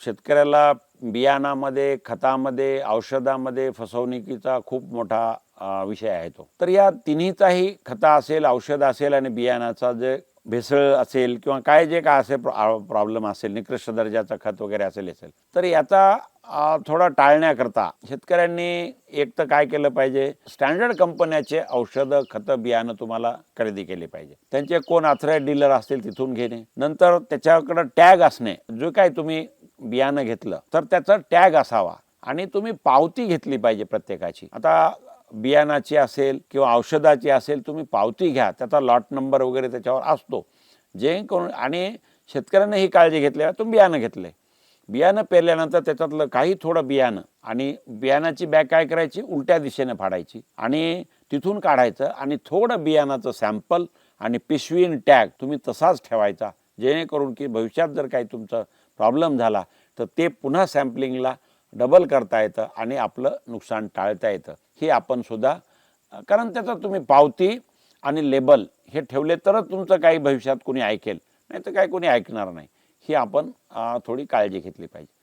शेतकऱ्याला बियाणामध्ये खतामध्ये औषधामध्ये फसवणुकीचा खूप मोठा विषय आहे तो. तर या तिन्हीचाही खता असेल औषध असेल आणि बियाणाचा जे भेसळ असेल किंवा काय जे काय असेल प्रॉब्लेम असेल निकृष्ट दर्जाचं खत वगैरे असेल असेल. तर याचा थोडा टाळण्याकरता शेतकऱ्यांनी एक तर काय केलं पाहिजे? स्टँडर्ड कंपन्याचे औषधं खतं बियाणं तुम्हाला खरेदी केली पाहिजे. त्यांचे कोण अथराईड डीलर असतील तिथून घेणे. नंतर त्याच्याकडं टॅग असणे. जो काय तुम्ही बियाणं घेतलं तर त्याचा टॅग असावा. आणि तुम्ही पावती घेतली पाहिजे प्रत्येकाची. आता बियाणाची असेल किंवा औषधाची असेल तुम्ही पावती घ्या. त्याचा लॉट नंबर वगैरे त्याच्यावर असतो. जे करून आणि शेतकऱ्यांना ही काळजी घेतली तुम्ही बियाणं घेतले. बियाणं पेरल्यानंतर त्याच्यातलं काही थोडं बियाणं आणि बियाणाची बॅग काय करायची? उलट्या दिशेने फाडायची आणि तिथून काढायचं आणि थोडं बियाणाचं सॅम्पल आणि पिशवीन टॅग तुम्ही तसाच ठेवायचा. जेणेकरून की भविष्यात जर काही तुमचा प्रॉब्लेम झाला तर ते पुन्हा सॅम्पलिंगला डबल करता येतं आणि आपलं नुकसान टाळता येतं. हे आपण सुद्धा कारण त्याचं तुम्ही पावती आणि लेबल हे ठेवले तरच तुमचं काही भविष्यात कोणी ऐकेल. नाही तर काही कोणी ऐकणार नाही. ही आपण थोडी काळजी घेतली पाहिजे.